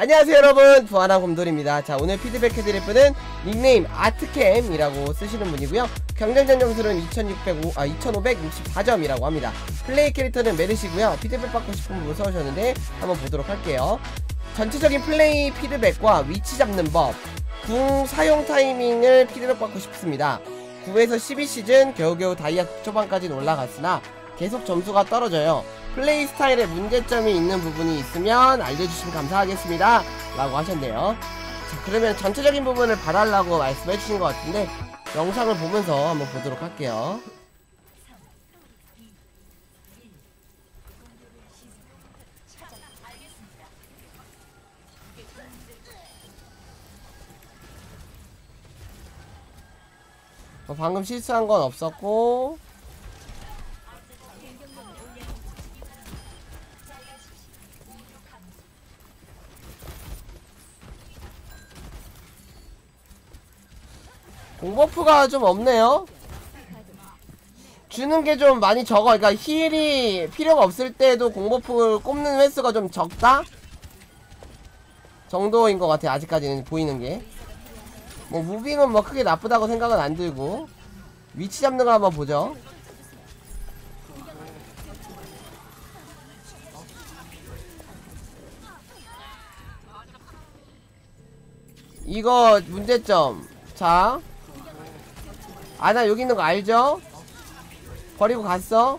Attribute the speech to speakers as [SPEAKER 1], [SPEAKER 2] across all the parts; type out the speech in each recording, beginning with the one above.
[SPEAKER 1] 안녕하세요 여러분. 부하나 곰돌입니다. 자 오늘 피드백 해드릴 분은 닉네임 아트캠이라고 쓰시는 분이고요. 경쟁전 점수는 2605, 아 2564점이라고 합니다. 플레이 캐릭터는 메르시고요. 피드백 받고 분 써오셨는데 한번 보도록 할게요. 전체적인 플레이 피드백과 위치 잡는 법, 궁 사용 타이밍을 피드백 받고 싶습니다. 9에서 12시즌 겨우겨우 다이아 초반까지는 올라갔으나 계속 점수가 떨어져요. 플레이 스타일에 문제점이 있는 부분이 있으면 알려주시면 감사하겠습니다. 라고 하셨네요. 자, 그러면 전체적인 부분을 봐달라고 말씀해 주신 것 같은데 영상을 보면서 한번 보도록 할게요. 어, 방금 실수한 건 없었고 버프가 좀 없네요. 주는 게 좀 많이 적어. 그러니까 힐이 필요가 없을 때도 공버프를 꼽는 횟수가 좀 적다? 정도인 것 같아요 아직까지는 보이는 게. 뭐 무빙은 뭐 크게 나쁘다고 생각은 안 들고. 위치 잡는 걸 한번 보죠. 이거 문제점. 자 아나 여기 있는 거 알죠? 버리고 갔어?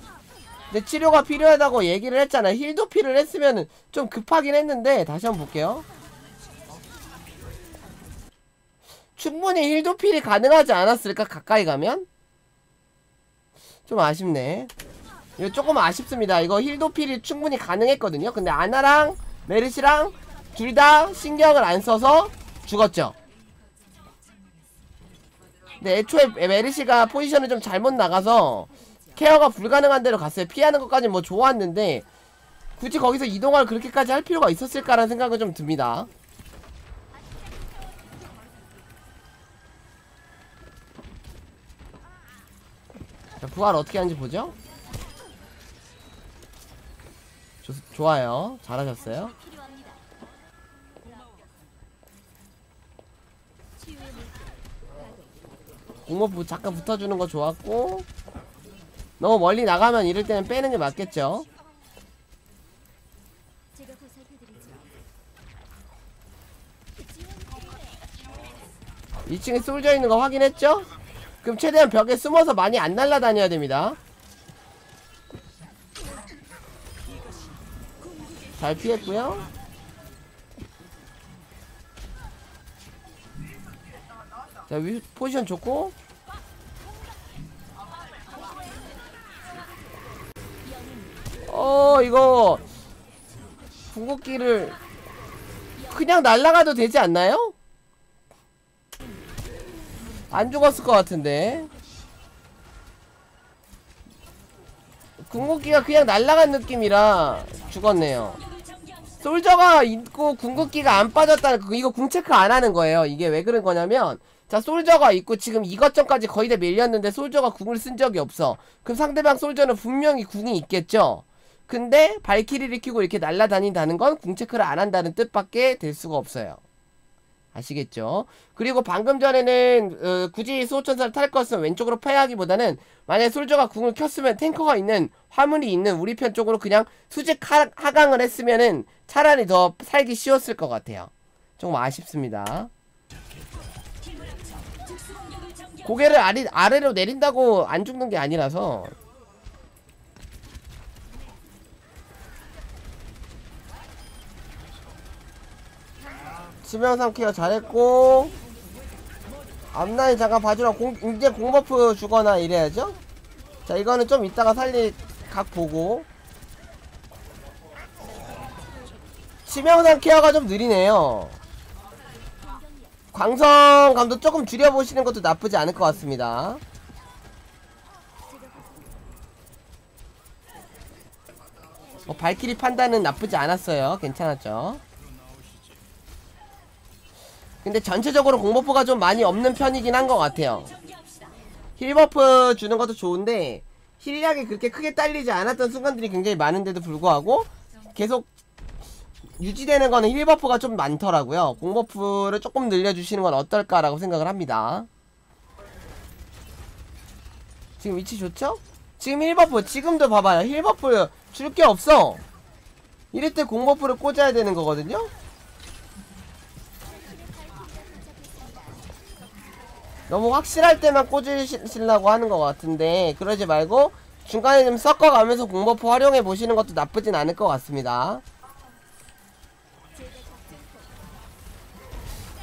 [SPEAKER 1] 근데 치료가 필요하다고 얘기를 했잖아. 힐 도피를 했으면 좀 급하긴 했는데 다시 한번 볼게요. 충분히 힐 도필이 가능하지 않았을까 가까이 가면? 좀 아쉽네. 이거 조금 아쉽습니다. 이거 힐 도필이 충분히 가능했거든요. 근데 아나랑 메르시랑 둘 다 신경을 안 써서 죽었죠 근데 애초에 메르시가 포지션을 좀 잘못 나가서 케어가 불가능한 데로 갔어요 피하는 것까지 뭐 좋았는데 굳이 거기서 이동을 그렇게까지 할 필요가 있었을까라는 생각은 좀 듭니다 자, 부활 어떻게 하는지 보죠. 좋, 좋아요. 잘하셨어요. 공모부 잠깐 붙어주는 거 좋았고 너무 멀리 나가면 이럴 때는 빼는 게 맞겠죠.
[SPEAKER 2] 제가 보살펴드리죠.
[SPEAKER 1] 2층에 쏠져 있는 거 확인했죠? 그럼 최대한 벽에 숨어서 많이 안 날아다녀야 됩니다. 잘 피했고요. 자, 위 포지션 좋고. 어, 이거 궁극기를 그냥 날아가도 되지 않나요? 안 죽었을 것 같은데 궁극기가 그냥 날아간 느낌이라 죽었네요 솔저가 있고 궁극기가 안 빠졌다는 거 이거 궁체크 안 하는 거예요 이게 왜 그런 거냐면 자 솔저가 있고 지금 이것전까지 거의 다 밀렸는데 솔저가 궁을 쓴 적이 없어 그럼 상대방 솔저는 분명히 궁이 있겠죠 근데 발키리를 키고 이렇게 날아다닌다는 건 궁 체크를 안 한다는 뜻밖에 될 수가 없어요 아시겠죠? 그리고 방금 전에는 어, 굳이 수호천사를 탈 것은 왼쪽으로 패하기보다는 만약에 솔저가 궁을 켰으면 탱커가 있는 화물이 있는 우리 편 쪽으로 그냥 수직 하, 하강을 했으면은 차라리 더 살기 쉬웠을 것 같아요. 조금 아쉽습니다. 고개를 아리, 아래로 내린다고 안 죽는 게 아니라서. 치명상 케어 잘했고 앞라인 잠깐 봐주라. 공, 이제 공버프 주거나 이래야죠? 자 이거는 좀 이따가 살릴 각 보고. 치명상 케어가 좀 느리네요 광성감도 조금 줄여보시는 것도 나쁘지 않을 것 같습니다. 어, 발키리 판단은 나쁘지 않았어요. 괜찮았죠? 근데 전체적으로 공버프가 좀 많이 없는 편이긴 한 것 같아요. 힐버프 주는 것도 좋은데 힐량이 그렇게 크게 딸리지 않았던 순간들이 굉장히 많은데도 불구하고 계속 유지되는 거는 힐 버프가 좀 많더라고요. 공 버프를 조금 늘려주시는 건 어떨까라고 생각을 합니다. 지금 위치 좋죠? 지금 힐 버프 지금도 봐봐요. 힐 버프 줄 게 없어. 이럴 때 공 버프를 꽂아야 되는 거거든요. 너무 확실할 때만 꽂으시려고 하는 것 같은데 그러지 말고 중간에 좀 섞어가면서 공버프 활용해 보시는 것도 나쁘진 않을 것 같습니다.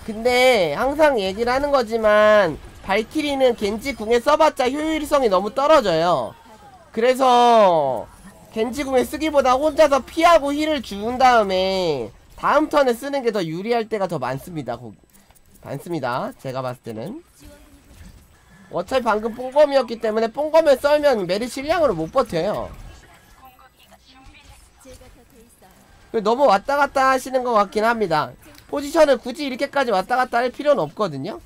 [SPEAKER 1] 근데 항상 얘기를 하는 거지만 발키리는 겐지 궁에 써봤자 효율성이 너무 떨어져요. 그래서 겐지 궁에 쓰기보다 혼자서 피하고 힐을 준 다음에 다음 턴에 쓰는 게 더 유리할 때가 더 많습니다. 거- 많습니다. 제가 봤을 때는. 어차피 방금 뽕검이었기 때문에 뽕검을 썰면 메리 실량으로 못 버텨요. 너무 왔다 갔다 하시는 것 같긴 합니다. 포지션을 굳이 이렇게까지 왔다 갔다 할 필요는 없거든요.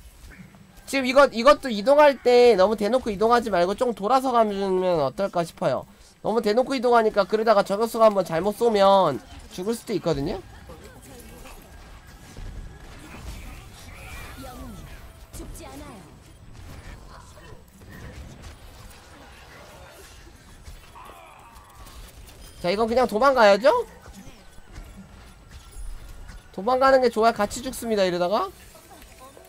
[SPEAKER 1] 지금 이것 이것도 이동할 때 너무 대놓고 이동하지 말고 좀 돌아서 가면 어떨까 싶어요. 너무 대놓고 이동하니까 그러다가 저격수가 한번 잘못 쏘면 죽을 수도 있거든요. 자 이건 그냥 도망가야죠? 도망가는 게 좋아요 같이 죽습니다 이러다가?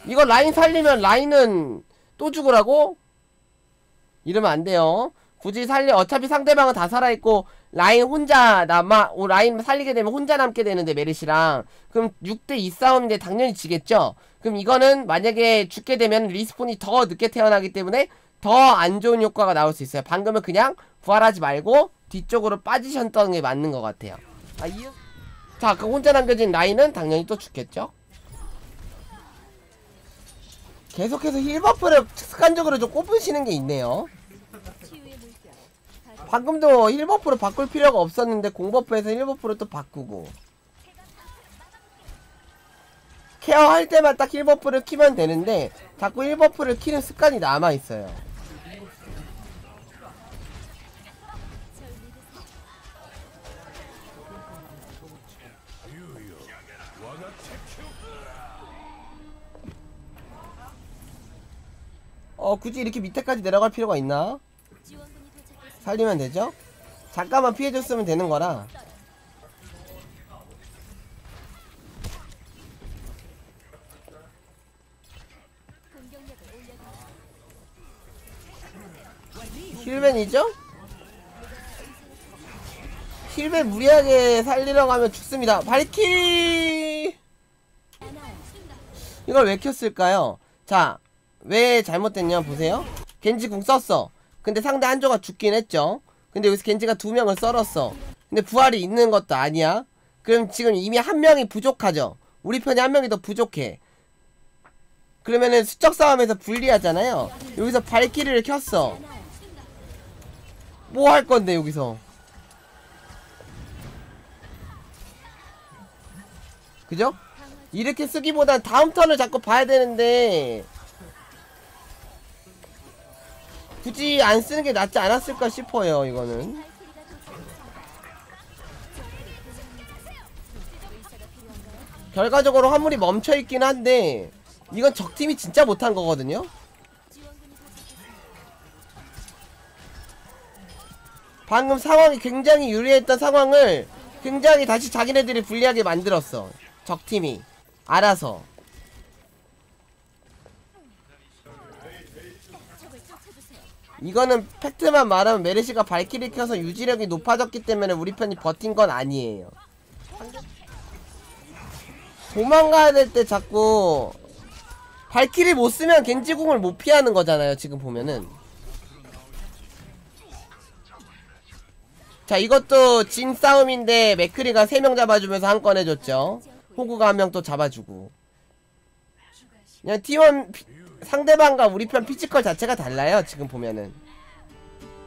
[SPEAKER 1] 이거 라인 살리면 라인은 또 죽으라고? 이러면 안 돼요. 굳이 살리 어차피 상대방은 다 살아있고 라인 혼자 남아 오, 라인 살리게 되면 혼자 남게 되는데 메르시랑. 그럼 6대2 싸움인데 당연히 지겠죠? 그럼 이거는 만약에 죽게 되면 리스폰이 더 늦게 태어나기 때문에 더 안 좋은 효과가 나올 수 있어요. 방금은 그냥 부활하지 말고 뒤쪽으로 빠지셨던 게 맞는 것 같아요. 아, 이... 자, 그 혼자 남겨진 라인은 당연히 또 죽겠죠? 계속해서 힐버프를 습관적으로 좀 꼽으시는 게 있네요. 방금도 힐버프로 바꿀 필요가 없었는데 공버프에서 힐버프로 또 바꾸고. 케어할 때만 딱 힐버프를 키면 되는데 자꾸 힐버프를 키는 습관이 남아있어요. 어, 굳이 이렇게 밑에까지 내려갈 필요가 있나? 살리면 되죠? 잠깐만 피해줬으면 되는 거라. 힐맨이죠? 힐맨 무리하게 살리려고 하면 죽습니다.
[SPEAKER 2] 않아요.
[SPEAKER 1] 이걸 왜 켰을까요? 자, 왜 잘못됐냐 보세요. 겐지 궁 썼어. 근데 상대 한조가 죽긴 했죠. 근데 여기서 겐지가 두 명을 썰었어. 근데 부활이 있는 것도 아니야. 그럼 지금 이미 한 명이 부족하죠. 우리 편이 한 명이 더 부족해. 그러면은 수적 싸움에서 불리하잖아요. 여기서 발키리를 켰어. 뭐 할 건데 여기서 그죠? 이렇게 쓰기보단 다음 턴을 자꾸 봐야 되는데 굳이 안 쓰는 게 낫지 않았을까 싶어요 이거는? 결과적으로 화물이 멈춰 있긴 한데 이건 적팀이 진짜 못한 거거든요. 방금 상황이 굉장히 유리했던 상황을 굉장히 다시 자기네들이 불리하게 만들었어 적팀이 알아서
[SPEAKER 2] 적을 쫓아주세요.
[SPEAKER 1] 이거는 팩트만 말하면 메르시가 발키리 켜서 유지력이 높아졌기 때문에 우리 편이 버틴 건 아니에요. 도망가야 될 때 자꾸 발키리 못 쓰면 겐지궁을 못 피하는 거잖아요. 지금 보면은. 자 이것도 진 싸움인데 맥크리가 3명 잡아주면서 한 건 해줬죠. 호구가 한 명 또 잡아주고. 그냥 T1 피- 상대방과 우리 편 피지컬 자체가 달라요. 지금 보면은.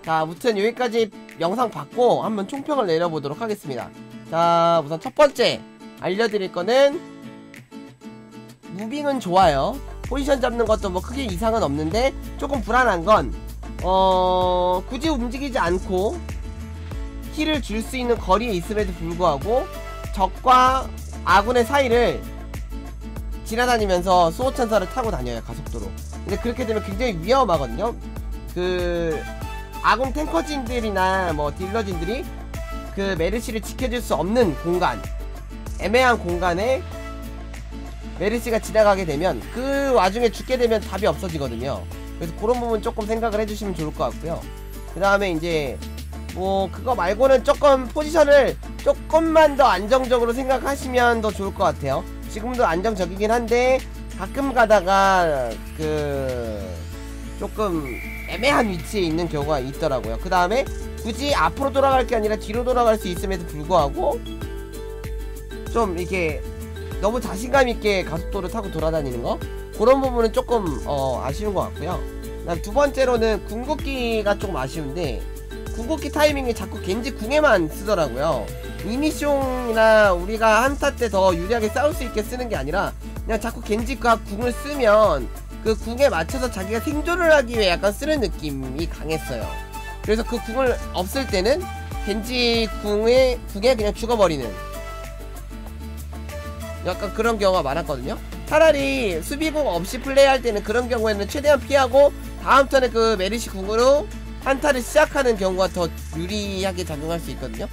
[SPEAKER 1] 자, 아무튼 여기까지 영상 봤고 한번 총평을 내려보도록 하겠습니다. 자, 우선 첫 번째 알려드릴 거는 무빙은 좋아요. 포지션 잡는 것도 뭐 크게 이상은 없는데 조금 불안한 건 어, 굳이 움직이지 않고 힐을 줄 수 있는 거리에 있음에도 불구하고 적과 아군의 사이를 지나다니면서 수호천사를 타고 다녀요 가속도로. 근데 그렇게 되면 굉장히 위험하거든요. 그 아군 탱커진들이나 뭐 딜러진들이 그 메르시를 지켜줄 수 없는 공간 애매한 공간에 메르시가 지나가게 되면 그 와중에 죽게 되면 답이 없어지거든요. 그래서 그런 부분 조금 생각을 해주시면 좋을 것 같고요. 그 다음에 이제 뭐 그거 말고는 조금 포지션을 조금만 더 안정적으로 생각하시면 더 좋을 것 같아요 지금도 안정적이긴 한데 가끔 가다가 그 조금 애매한 위치에 있는 경우가 있더라고요 그 다음에 굳이 앞으로 돌아갈 게 아니라 뒤로 돌아갈 수 있음에도 불구하고 좀 이렇게 너무 자신감 있게 가속도를 타고 돌아다니는 거 그런 부분은 조금 어, 아쉬운 것 같고요. 두 번째로는 궁극기가 조금 아쉬운데 궁극기 타이밍이 자꾸 겐지 궁에만 쓰더라고요. 이니숑이나 우리가 한타 때 더 유리하게 싸울 수 있게 쓰는 게 아니라 그냥 자꾸 겐지가 궁을 쓰면 그 궁에 맞춰서 자기가 생존을 하기 위해 약간 쓰는 느낌이 강했어요. 그래서 그 궁을 없을 때는 겐지 궁에 궁에 그냥 죽어버리는 약간 그런 경우가 많았거든요. 차라리 수비공 없이 플레이할 때는 그런 경우에는 최대한 피하고 다음 턴에 그 메리시 궁으로 한타를 시작하는 경우가 더 유리하게 작용할 수 있거든요.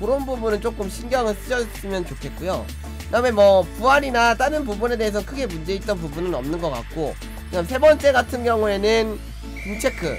[SPEAKER 1] 그런 부분은 조금 신경을 쓰셨으면 좋겠고요. 그 다음에 뭐 부활이나 다른 부분에 대해서 크게 문제 있던 부분은 없는 것 같고 그다음 세 번째 같은 경우에는 궁 체크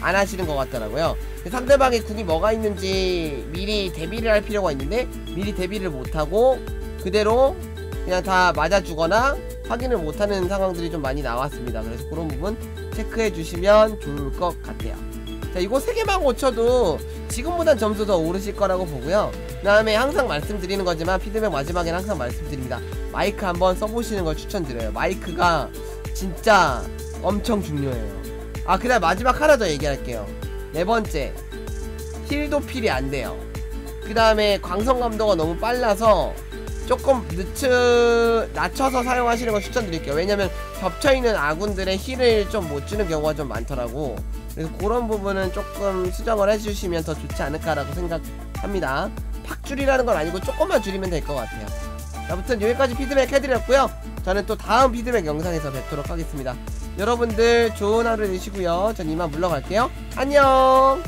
[SPEAKER 1] 안 하시는 것 같더라고요. 상대방의 궁이 뭐가 있는지 미리 대비를 할 필요가 있는데 미리 대비를 못하고 그대로 그냥 다 맞아주거나 확인을 못하는 상황들이 좀 많이 나왔습니다. 그래서 그런 부분 체크해 주시면 좋을 것 같아요. 자, 이거 3개만 고쳐도 지금보단 점수 더 오르실 거라고 보고요. 그 다음에 항상 말씀드리는 거지만 피드백 마지막에는 항상 말씀드립니다. 마이크 한번 써보시는 걸 추천드려요. 마이크가 진짜 엄청 중요해요. 아, 그 다음 마지막 하나 더 얘기할게요. 네 번째, 힐도 필이 안 돼요. 그 다음에 광선 감도가 너무 빨라서 조금 늦추 낮춰서 사용하시는 걸 추천드릴게요. 왜냐면 겹쳐있는 아군들의 힐을 좀 못 주는 경우가 좀 많더라고. 그래서 그런 부분은 조금 수정을 해주시면 더 좋지 않을까라고 생각합니다. 팍 줄이라는 건 아니고 조금만 줄이면 될 것 같아요. 아무튼 여기까지 피드백 해드렸고요. 저는 또 다음 피드백 영상에서 뵙도록 하겠습니다. 여러분들 좋은 하루 되시고요. 전 이만 물러갈게요. 안녕!